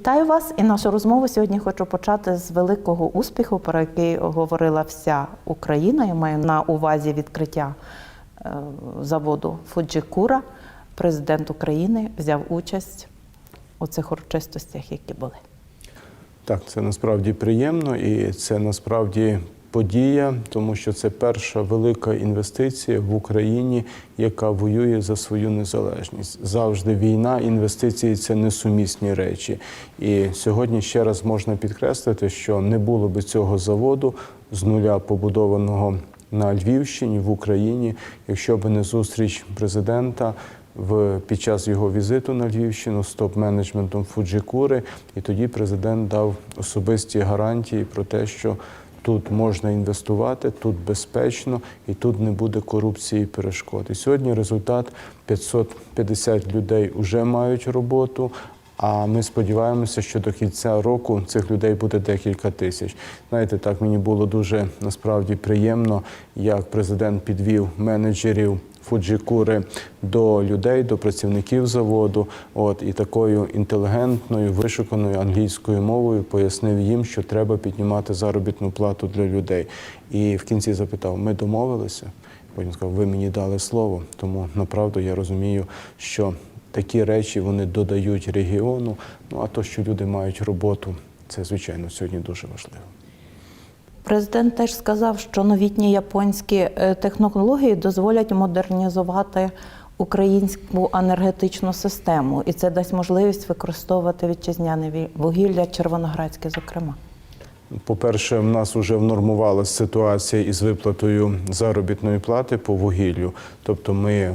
Вітаю вас і нашу розмову сьогодні хочу почати з великого успіху, про який говорила вся Україна. Я маю на увазі відкриття е, заводу Фуджикура. Президент України взяв участь у цих урочистостях, які були. Так, це насправді приємно і це насправді подія, тому що це перша велика інвестиція в Україні, яка воює за свою незалежність. Завжди війна, інвестиції це несумісні речі. І сьогодні ще раз можна підкреслити, що не було би цього заводу з нуля побудованого на Львівщині в Україні, якщо б не зустріч президента в під час його візиту на Львівщину з топ-менеджментом Фуджикури, і тоді президент дав особисті гарантії про те, що тут можна інвестувати, тут безпечно і тут не буде корупції і перешкод. І сьогодні результат 550 людей вже мають роботу. А ми сподіваємося, що до кінця року цих людей буде декілька тисяч. Знаєте, так мені було дуже насправді приємно, як президент підвів менеджерів Фуджикури до людей, до працівників заводу. От і такою інтелігентною, вишуканою англійською мовою пояснив їм, що треба піднімати заробітну плату для людей. І в кінці запитав: ми домовилися? Потім сказав, ви мені дали слово. Тому направду я розумію, що такі речі вони додають регіону. Ну а то, що люди мають роботу, це звичайно сьогодні дуже важливо. Президент теж сказав, що новітні японські е, технології дозволять модернізувати українську енергетичну систему, і це дасть можливість використовувати вітчизняне ві- вугілля, червоноградське, зокрема. По-перше, в нас вже внормувалася ситуація із виплатою заробітної плати по вугіллю. Тобто ми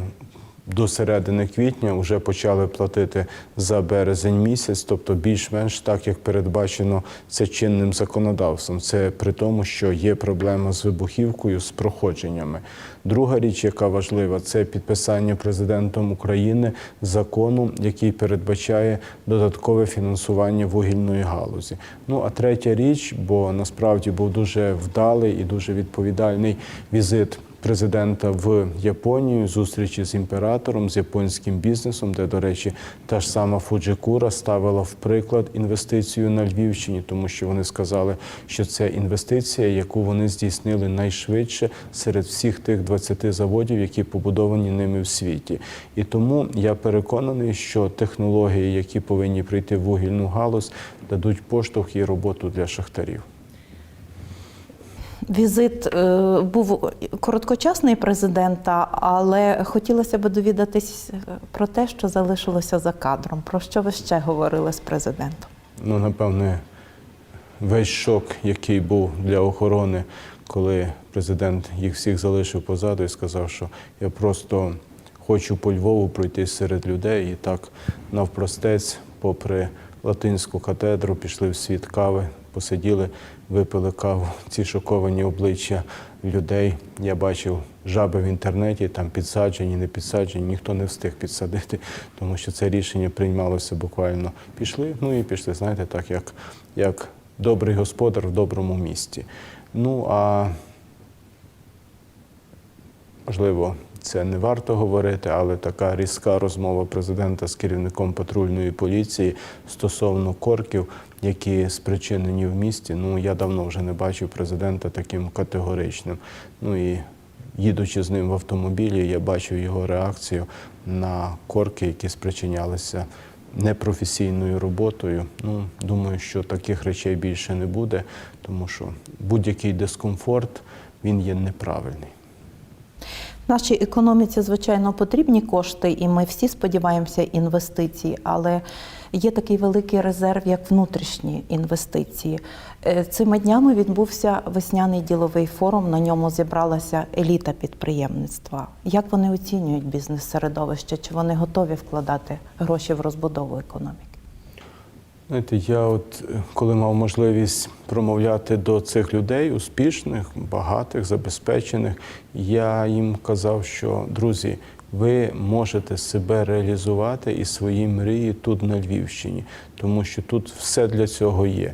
до середини квітня вже почали платити за березень місяць, тобто більш-менш так, як передбачено це чинним законодавством. Це при тому, що є проблема з вибухівкою, з проходженнями. Друга річ, яка важлива, це підписання президентом України закону, який передбачає додаткове фінансування вугільної галузі. Ну а третя річ, бо насправді був дуже вдалий і дуже відповідальний візит президента в Японію, зустрічі з імператором, з японським бізнесом, де, до речі, та ж сама Фуджикура ставила в приклад інвестицію на Львівщині, тому що вони сказали, що це інвестиція, яку вони здійснили найшвидше серед всіх тих 20 заводів, які побудовані ними в світі. І тому я переконаний, що технології, які повинні прийти в вугільну галузь, дадуть поштовх і роботу для шахтарів. Візит е, був короткочасний президента, але хотілося б довідатись е, про те, що залишилося за кадром. Про що ви ще говорили з президентом? Ну, напевне, весь шок, який був для охорони, коли президент їх всіх залишив позаду і сказав, що я просто хочу по Львову пройти серед людей. І так навпростець, попри латинську катедру, пішли в світ кави, посиділи, випили каву. Ці шоковані обличчя людей. Я бачив жаби в інтернеті, там підсаджені, не підсаджені, ніхто не встиг підсадити, тому що це рішення приймалося буквально. Пішли, ну і пішли, знаєте, так, як, як добрий господар в доброму місті. Ну а можливо, це не варто говорити, але така різка розмова президента з керівником патрульної поліції стосовно корків, які спричинені в місті. Ну я давно вже не бачив президента таким категоричним. Ну і їдучи з ним в автомобілі, я бачив його реакцію на корки, які спричинялися непрофесійною роботою. Ну, думаю, що таких речей більше не буде, тому що будь-який дискомфорт він є неправильний. Нашій економіці, звичайно, потрібні кошти, і ми всі сподіваємося інвестицій, але є такий великий резерв, як внутрішні інвестиції. Е, Цими днями відбувся весняний діловий форум. На ньому зібралася еліта підприємництва. Як вони оцінюють бізнес-середовище? Чи вони готові вкладати гроші в розбудову економіки? Знаєте, я от е, коли мав можливість промовляти до цих людей, успішних, багатих, забезпечених, я їм казав, що друзі, ви можете себе реалізувати і свої мрії тут на Львівщині, тому що тут все для цього є.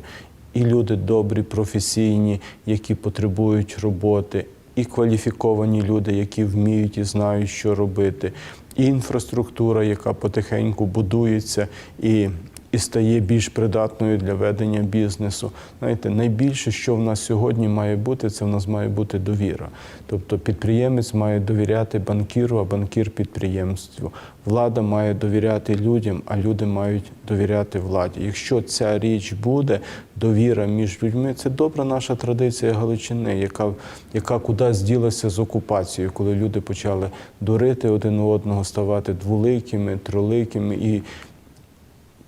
І люди добрі, професійні, які потребують роботи, і кваліфіковані люди, які вміють і знають, що робити, і інфраструктура, яка потихеньку будується, і і стає більш придатною для ведення бізнесу. Знаєте, найбільше, що в нас сьогодні має бути, це в нас має бути довіра. Тобто підприємець має довіряти банкіру, а банкір підприємству. Влада має довіряти людям, а люди мають довіряти владі. Якщо ця річ буде, довіра між людьми, це добра наша традиція Галичини, яка, яка кудись ділася з окупацією, коли люди почали дурити один одного, ставати двуликими, троликими і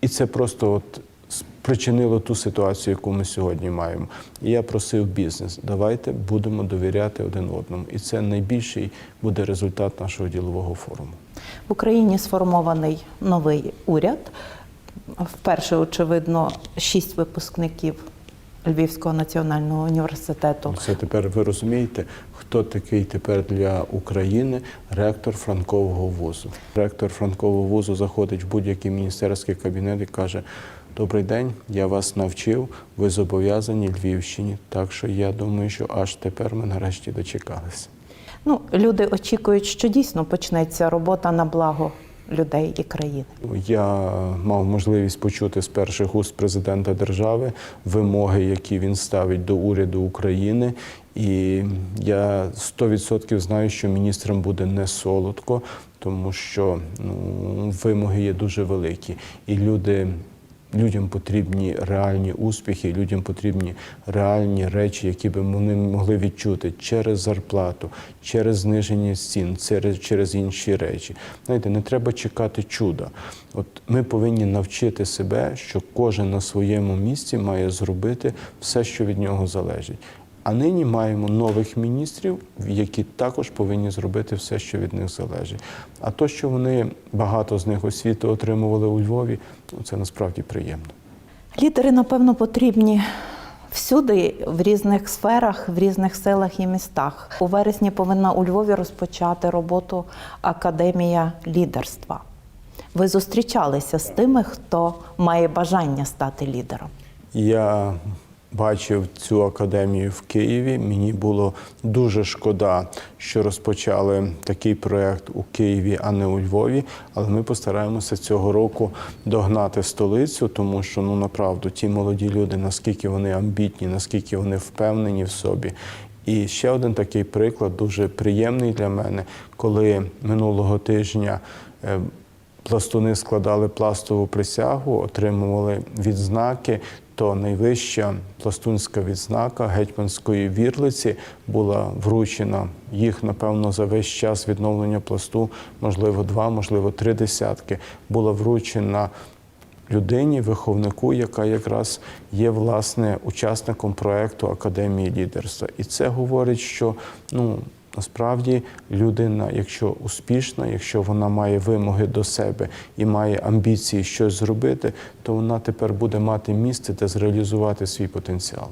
і це просто от спричинило ту ситуацію, яку ми сьогодні маємо. І я просив бізнес, давайте будемо довіряти один одному. І це найбільший буде результат нашого ділового форуму. В Україні сформований новий уряд. Вперше, очевидно, шість випускників Львівського національного університету. Це тепер ви розумієте, хто такий тепер для України ректор Франкового вузу. Ректор Франкового вузу заходить в будь-який міністерський кабінет і каже: Добрий день, я вас навчив, ви зобов'язані Львівщині. Так що я думаю, що аж тепер ми нарешті дочекалися. Ну, люди очікують, що дійсно почнеться робота на благо людей і країни. Я мав можливість почути з перших уст президента держави вимоги, які він ставить до уряду України. І я 100% знаю, що міністрам буде не солодко, тому що ну, вимоги є дуже великі. І люди, людям потрібні реальні успіхи, людям потрібні реальні речі, які би вони могли відчути через зарплату, через зниження цін, через, через інші речі. Знаєте, не треба чекати чуда. От ми повинні навчити себе, що кожен на своєму місці має зробити все, що від нього залежить. А нині маємо нових міністрів, які також повинні зробити все, що від них залежить. А то, що вони багато з них освіту отримували у Львові, ну, це насправді приємно. Лідери, напевно, потрібні всюди, в різних сферах, в різних селах і містах. У вересні повинна у Львові розпочати роботу Академія лідерства. Ви зустрічалися з тими, хто має бажання стати лідером. Я бачив цю академію в Києві. Мені було дуже шкода, що розпочали такий проєкт у Києві, а не у Львові. Але ми постараємося цього року догнати столицю, тому що ну направду ті молоді люди, наскільки вони амбітні, наскільки вони впевнені в собі. І ще один такий приклад, дуже приємний для мене, коли минулого тижня. е, пластуни складали пластову присягу, отримували відзнаки. То найвища пластунська відзнака гетьманської вірлиці була вручена їх, напевно, за весь час відновлення пласту, можливо, два, можливо, три десятки, була вручена людині, виховнику, яка якраз є власне учасником проекту Академії лідерства. І це говорить, що ну. Насправді людина, якщо успішна, якщо вона має вимоги до себе і має амбіції щось зробити, то вона тепер буде мати місце, де зреалізувати свій потенціал.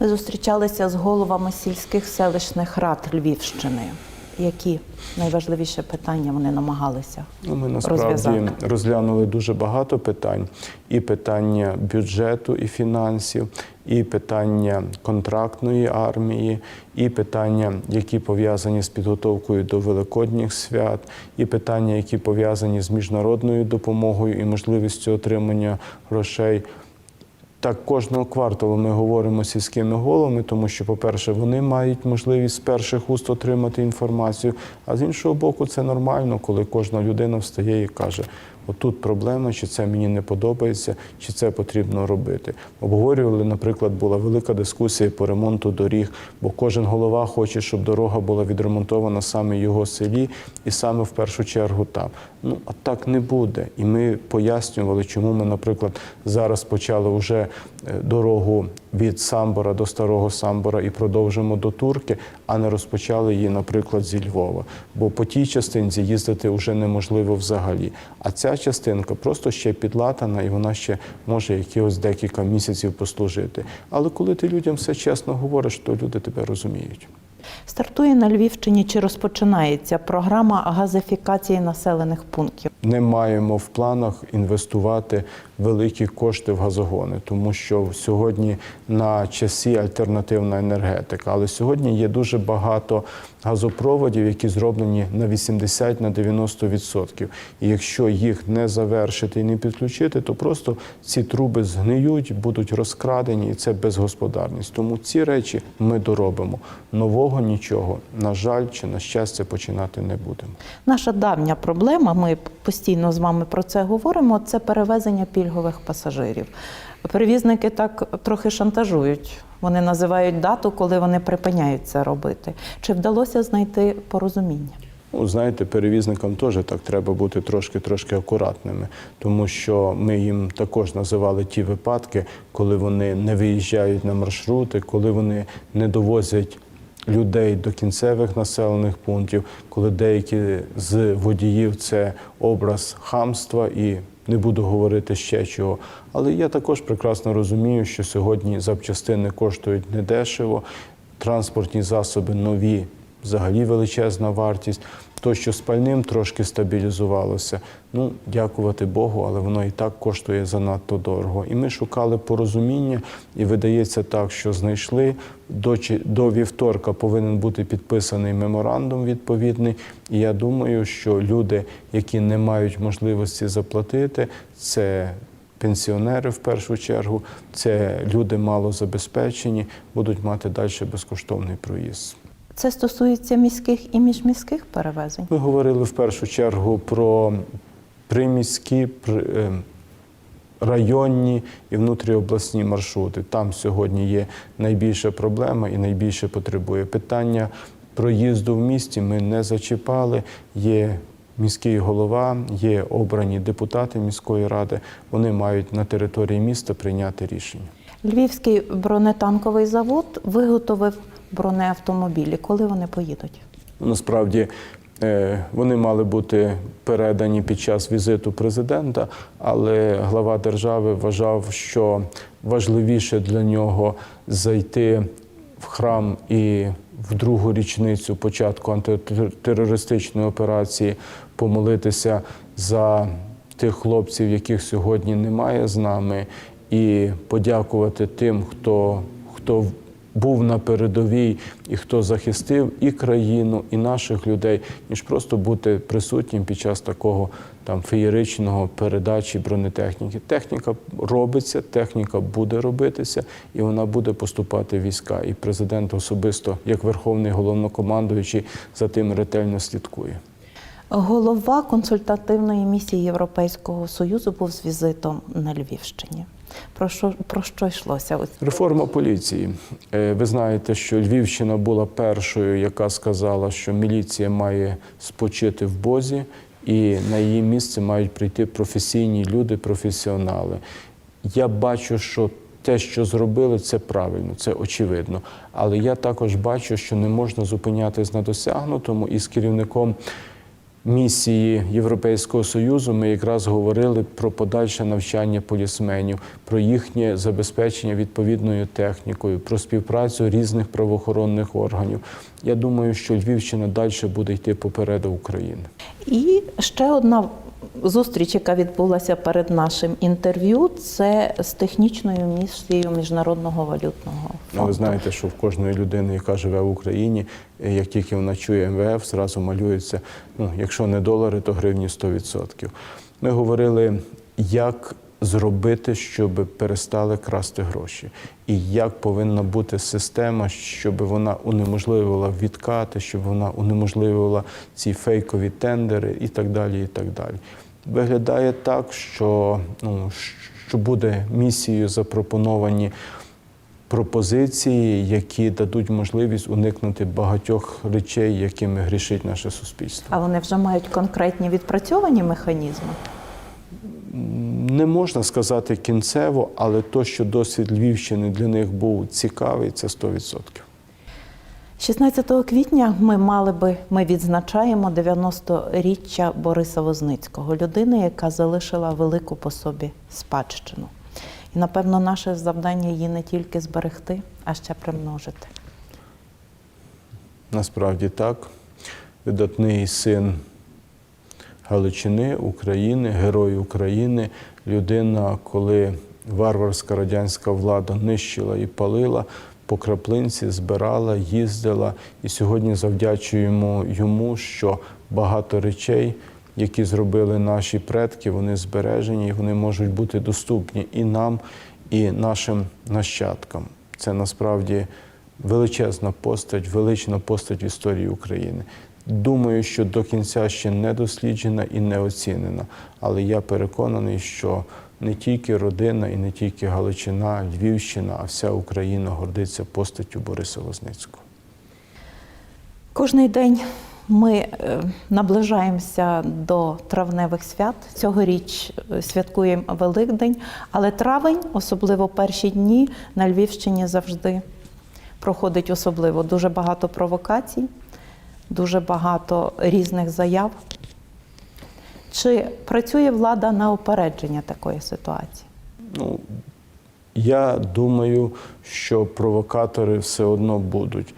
Ви зустрічалися з головами сільських селищних рад Львівщини. Які найважливіші питання вони намагалися? Ну, ми насправді Розв'язати. розглянули дуже багато питань: і питання бюджету і фінансів, і питання контрактної армії, і питання, які пов'язані з підготовкою до великодніх свят, і питання, які пов'язані з міжнародною допомогою і можливістю отримання грошей. Так, кожного кварталу ми говоримо з сільськими головами, тому що, по-перше, вони мають можливість з перших уст отримати інформацію. А з іншого боку, це нормально, коли кожна людина встає і каже: отут проблема, чи це мені не подобається, чи це потрібно робити. Обговорювали, наприклад, була велика дискусія по ремонту доріг, бо кожен голова хоче, щоб дорога була відремонтована саме в його селі і саме в першу чергу там. Ну а так не буде. І ми пояснювали, чому ми, наприклад, зараз почали вже е, дорогу від Самбора до Старого Самбора і продовжимо до Турки, а не розпочали її, наприклад, зі Львова. Бо по тій частинці їздити вже неможливо взагалі. А ця частинка просто ще підлатана, і вона ще може якихось декілька місяців послужити. Але коли ти людям все чесно говориш, то люди тебе розуміють. Стартує на Львівщині чи розпочинається програма газифікації населених пунктів. Не маємо в планах інвестувати великі кошти в газогони, тому що сьогодні на часі альтернативна енергетика. Але сьогодні є дуже багато газопроводів, які зроблені на 80 на 90%. І якщо їх не завершити і не підключити, то просто ці труби згниють, будуть розкрадені, і це безгосподарність. Тому ці речі ми доробимо. Нового нічого, на жаль, чи на щастя, починати не будемо. Наша давня проблема, ми постійно з вами про це говоримо, це перевезення пільгових пасажирів. Перевізники так трохи шантажують. Вони називають дату, коли вони припиняють це робити. Чи вдалося знайти порозуміння? Ну, знаєте, перевізникам теж так треба бути трошки трошки акуратними, тому що ми їм також називали ті випадки, коли вони не виїжджають на маршрути, коли вони не довозять людей до кінцевих населених пунктів, коли деякі з водіїв це образ хамства і. Не буду говорити ще чого, але я також прекрасно розумію, що сьогодні запчастини коштують недешево, транспортні засоби нові взагалі величезна вартість. То, що з трошки стабілізувалося, ну дякувати Богу, але воно і так коштує занадто дорого. І ми шукали порозуміння, і видається так, що знайшли до, до вівторка повинен бути підписаний меморандум відповідний. І я думаю, що люди, які не мають можливості заплатити, це пенсіонери в першу чергу, це люди малозабезпечені, будуть мати далі безкоштовний проїзд. Це стосується міських і міжміських перевезень. Ми говорили в першу чергу про приміські, при- е, районні і внутріобласні маршрути. Там сьогодні є найбільша проблема і найбільше потребує питання проїзду в місті. Ми не зачіпали. Є міський голова, є обрані депутати міської ради. Вони мають на території міста прийняти рішення. Львівський бронетанковий завод виготовив бронеавтомобілі. Коли вони поїдуть? Насправді е, вони мали бути передані під час візиту президента, але глава держави вважав, що важливіше для нього зайти в храм і в другу річницю початку антитерористичної операції помолитися за тих хлопців, яких сьогодні немає з нами, і подякувати тим, хто, хто був на передовій і хто захистив і країну, і наших людей, ніж просто бути присутнім під час такого там феєричного передачі бронетехніки. Техніка робиться, техніка буде робитися, і вона буде поступати в війська. І президент особисто, як верховний головнокомандуючий, за тим ретельно слідкує. Голова консультативної місії Європейського союзу був з візитом на Львівщині. Про що про що йшлося? Реформа поліції. Е, Ви знаєте, що Львівщина була першою, яка сказала, що міліція має спочити в Бозі, і на її місце мають прийти професійні люди, професіонали. Я бачу, що те, що зробили, це правильно, це очевидно. Але я також бачу, що не можна зупинятись на досягнутому, і з керівником місії Європейського союзу ми якраз говорили про подальше навчання полісменів, про їхнє забезпечення відповідною технікою, про співпрацю різних правоохоронних органів. Я думаю, що Львівщина далі буде йти попереду України. І ще одна зустріч, яка відбулася перед нашим інтерв'ю, це з технічною місією міжнародного валютного Ну, фонду. ви знаєте, що в кожної людини, яка живе в Україні, як тільки вона чує МВФ, зразу малюється, ну, якщо не долари, то гривні 100%. Ми говорили, як зробити, щоб перестали красти гроші, і як повинна бути система, щоб вона унеможливила відкати, щоб вона унеможливила ці фейкові тендери і так далі. І так далі. Виглядає так, що, ну, що буде місією запропоновані пропозиції, які дадуть можливість уникнути багатьох речей, якими грішить наше суспільство. А вони вже мають конкретні відпрацьовані механізми. Не можна сказати кінцево, але то, що досвід Львівщини для них був цікавий, це 100%. 16 квітня ми мали би ми відзначаємо 90-річчя Бориса Возницького, людини, яка залишила велику по собі спадщину. І напевно наше завдання її не тільки зберегти, а ще примножити. насправді так. Видатний син Галичини, України, герой України, людина, коли варварська радянська влада нищила і палила, по краплинці збирала, їздила. І сьогодні завдячуємо йому, що багато речей, які зробили наші предки, вони збережені, і вони можуть бути доступні і нам, і нашим нащадкам. Це насправді величезна постать, велична постать в історії України. Думаю, що до кінця ще не досліджена і не оцінена. Але я переконаний, що не тільки родина і не тільки Галичина, Львівщина, а вся Україна гордиться постаттю Бориса Лозницького. Кожний день ми е, наближаємося до травневих свят. Цьогоріч е, святкуємо Великдень, але травень, особливо перші дні, на Львівщині завжди проходить особливо. Дуже багато провокацій, дуже багато різних заяв. Чи працює влада на опередження такої ситуації? Ну, я думаю, що провокатори все одно будуть.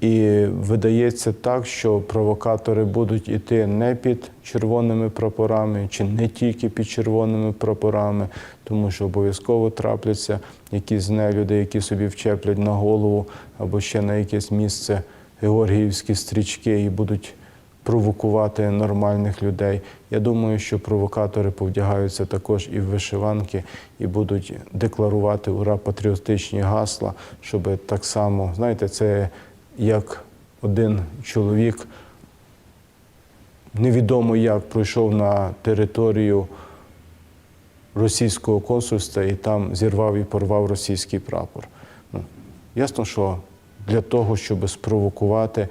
І видається так, що провокатори будуть іти не під червоними прапорами, чи не тільки під червоними прапорами, тому що обов'язково трапляться якісь нелюди, які собі вчеплять на голову або ще на якесь місце георгіївські стрічки і будуть провокувати нормальних людей. Я думаю, що провокатори повдягаються також і в вишиванки, і будуть декларувати ура патріотичні гасла, щоб так само, знаєте, це як один чоловік невідомо як пройшов на територію російського консульства і там зірвав і порвав російський прапор. Ну, ясно, що для того, щоб спровокувати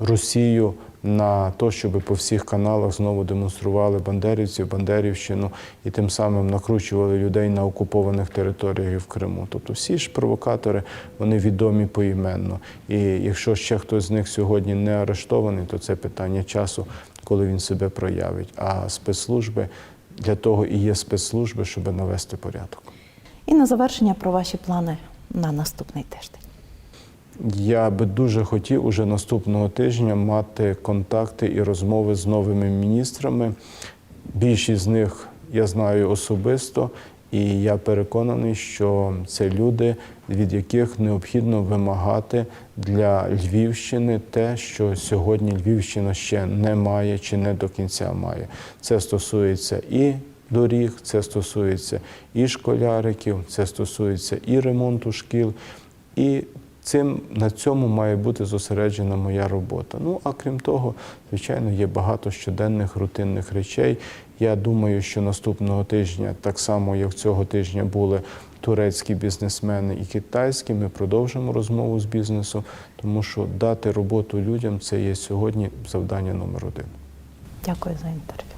Росію на те, щоб по всіх каналах знову демонстрували бандерівців, бандерівщину і тим самим накручували людей на окупованих територіях і в Криму. Тобто всі ж провокатори вони відомі поіменно. І якщо ще хтось з них сьогодні не арештований, то це питання часу, коли він себе проявить. А спецслужби для того і є спецслужби, щоб навести порядок. І на завершення про ваші плани на наступний тиждень. Я би дуже хотів уже наступного тижня мати контакти і розмови з новими міністрами. Більшість з них я знаю особисто, і я переконаний, що це люди, від яких необхідно вимагати для Львівщини те, що сьогодні Львівщина ще не має чи не до кінця має. Це стосується і доріг, це стосується і школяриків, це стосується і ремонту шкіл. І цим на цьому має бути зосереджена моя робота. Ну а крім того, звичайно, є багато щоденних рутинних речей. Я думаю, що наступного тижня, так само як цього тижня були турецькі бізнесмени і китайські, ми продовжимо розмову з бізнесом, тому що дати роботу людям це є сьогодні завдання номер один. Дякую за інтерв'ю.